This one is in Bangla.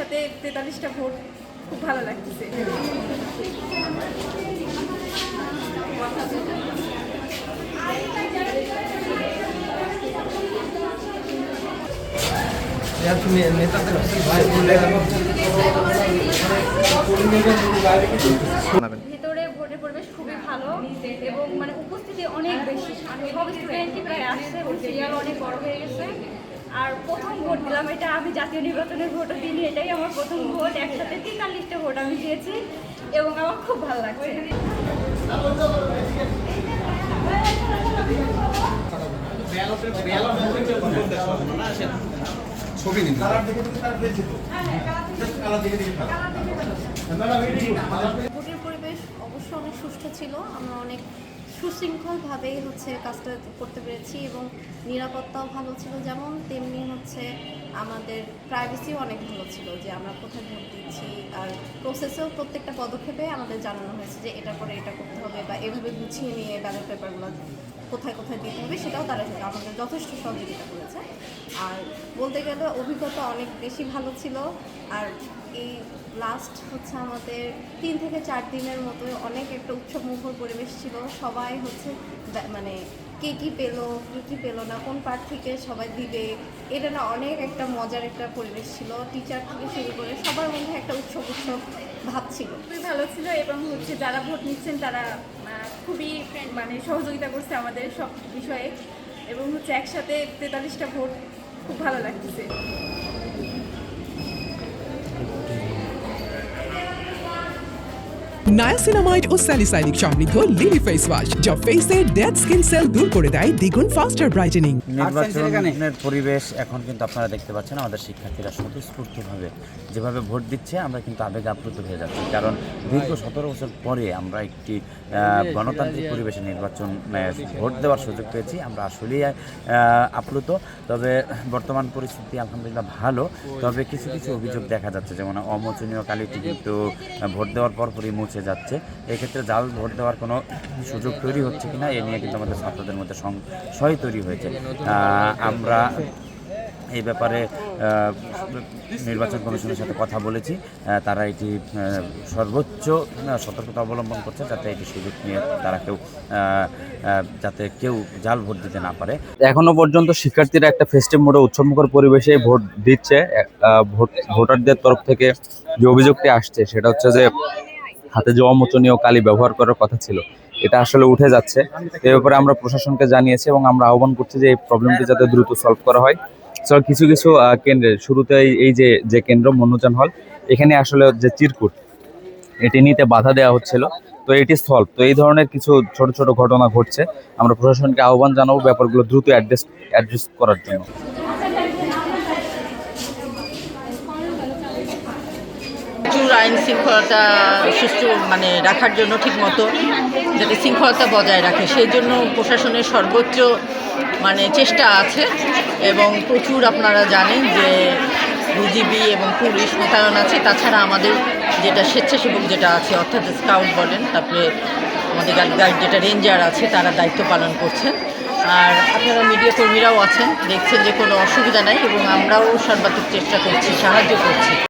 একসাথে তেতাল্লিশটা ভোট খুব ভালো লাগতেছে। ভেতরে ভোটের পরিবেশ খুবই ভালো এবং মানে উপস্থিতি অনেক বেশি। সব স্টুডেন্টই প্রায় আসছে অনেক বড় হয়ে গেছে। আর প্রথম ভোট দিলাম। এটা আমি জাতীয় নির্বাচনের ভোটও দিইনি এটাই আমার প্রথম ভোট। একসাথে তেতাল্লিশটা ভোট আমি দিয়েছি এবং আমার খুব ভালো লাগছে। ছবি নিন ভোটের পরিবেশ অবশ্য অনেক সুষ্ঠু ছিল। আমরা অনেক সুশৃঙ্খলভাবেই হচ্ছে কাজটা করতে পেরেছি এবং নিরাপত্তাও ভালো ছিল যেমন তেমনি হচ্ছে আমাদের প্রাইভেসিও অনেক ভালো ছিল যে আমরা কোথায় ভোট দিচ্ছি, আর প্রসেসেও প্রত্যেকটা পদক্ষেপে আমাদের জানানো হয়েছে যে এটার পরে এটা করতে হবে বা এভাবে গুছিয়ে নিয়ে ব্যালট পেপারগুলো কোথায় কোথায় দিতে হবে সেটাও তারা আমাদের যথেষ্ট সহযোগিতা করেছে। আর বলতে গেলে অভিজ্ঞতা অনেক বেশি ভালো ছিল। আর এই লাস্ট হচ্ছে আমাদের তিন থেকে চার দিনের মতো অনেক একটা উৎসব মুখর পরিবেশ ছিল। সবাই হচ্ছে মানে কে কী পেল, কী কী পেল না, কোন পার্ট থেকে সবাই দিবে, এটা না অনেক একটা মজার একটা পরিবেশ ছিল। টিচার থেকে শুরু করে সবার মধ্যে একটা উৎসব উৎসব ভাব ছিল। খুবই ভালো ছিল এবং হচ্ছে যারা ভোট নিচ্ছেন তারা খুবই মানে সহযোগিতা করছে আমাদের সব বিষয়ে। এবং হচ্ছে একসাথে তেতাল্লিশটা ভোট খুব ভালো লাগতেছে। নায়াসিনামাইড ও স্যালিসাইনিক সমৃদ্ধ লিলি ফেস ওয়াশ যা ফেসের ডেড স্কিন সেল দূর করে দেয় দ্বিগুণ ফাস্টার ব্রাইটেনিং নির্বাচনের পরিবেশ এখন কিন্তু আপনারা দেখতে পাচ্ছেন আমাদের শিক্ষার্থীরা স্বতঃস্ফূর্তভাবে যেভাবে ভোট দিচ্ছে আমরা কিন্তু আবেগ আপ্লুত হয়ে যাচ্ছি। কারণ দীর্ঘ সতেরো বছর পরে আমরা একটি গণতান্ত্রিক পরিবেশে নির্বাচন ভোট দেওয়ার সুযোগ পেয়েছি আমরা আসলেই আপ্লুত। তবে বর্তমান পরিস্থিতি আলহামদুলিল্লাহ ভালো। তবে কিছু কিছু অভিযোগ দেখা যাচ্ছে যেমন অমোচনীয় কালিটি কিন্তু ভোট দেওয়ার পরপরই মুছে যাচ্ছে। এক্ষেত্রে জাল ভোট দেওয়ার কোনো সুযোগ তৈরি হচ্ছে কিনা, এ নিয়ে কিন্তু আমাদের ছাত্রদের মধ্যে সংশয় তৈরি হয়েছে। আমরা এই ব্যাপারে নির্বাচন কমিশনের সাথে কথা বলেছি। তারা এটি সর্বোচ্চ সতর্কতা অবলম্বন করছে যাতে এটি সুযোগ নিয়ে তারা কেউ যাতে কেউ জাল ভোট দিতে না পারে। এখনও পর্যন্ত শিক্ষার্থীরা একটা ফেস্টিভ মোডে উৎসবমুখর পরিবেশে ভোট দিচ্ছে। ভোট, ভোটারদের তরফ থেকে যে অভিযোগটি আসছে, সেটা হচ্ছে যে হাতে যে অমোচনীয় কালি ব্যবহার করার কথা ছিল। এটা আসলে উঠে যাচ্ছে। এ ব্যাপারে আমরা প্রশাসনকে জানিয়েছি এবং আমরা আহ্বান করছি যে এই প্রবলেমটি যাতে দ্রুত সলভ করা হয়। সো কিছু কিছু কেন্দ্রে শুরুতে এই- যে যে কেন্দ্র মনোজান হল, এখানে আসলে যে চিরকুট, এটি নিতে বাধা দেওয়া হচ্ছিল। তো এটি সলভ তো এই ধরনের কিছু ছোট ছোট ঘটনা ঘটছে। আমরা প্রশাসনকে আহ্বান জানাব ব্যাপারগুলো দ্রুত অ্যাড্রেস অ্যাড্রেস করার জন্য। আইন শৃঙ্খলতা সুষ্ঠু মানে রাখার জন্য ঠিকমতো যাতে শৃঙ্খলতা বজায় রাখে। সেই জন্য প্রশাসনের সর্বোচ্চ মানে চেষ্টা আছে এবং প্রচুর আপনারা জানেন যে বিজিবি এবং পুলিশ মোতায়েন আছে। তাছাড়া আমাদের যেটা স্বেচ্ছাসেবক যেটা আছে, অর্থাৎ স্কাউট বলেন, তারপরে আমাদের গাইড যেটা রেঞ্জার আছে, তারা দায়িত্ব পালন করছেন। আর আপনারা মিডিয়া কর্মীরাও আছেন, দেখছেন যে কোনো অসুবিধা নাই এবং আমরাও সর্বাত্মক চেষ্টা করছি, সাহায্য করছি।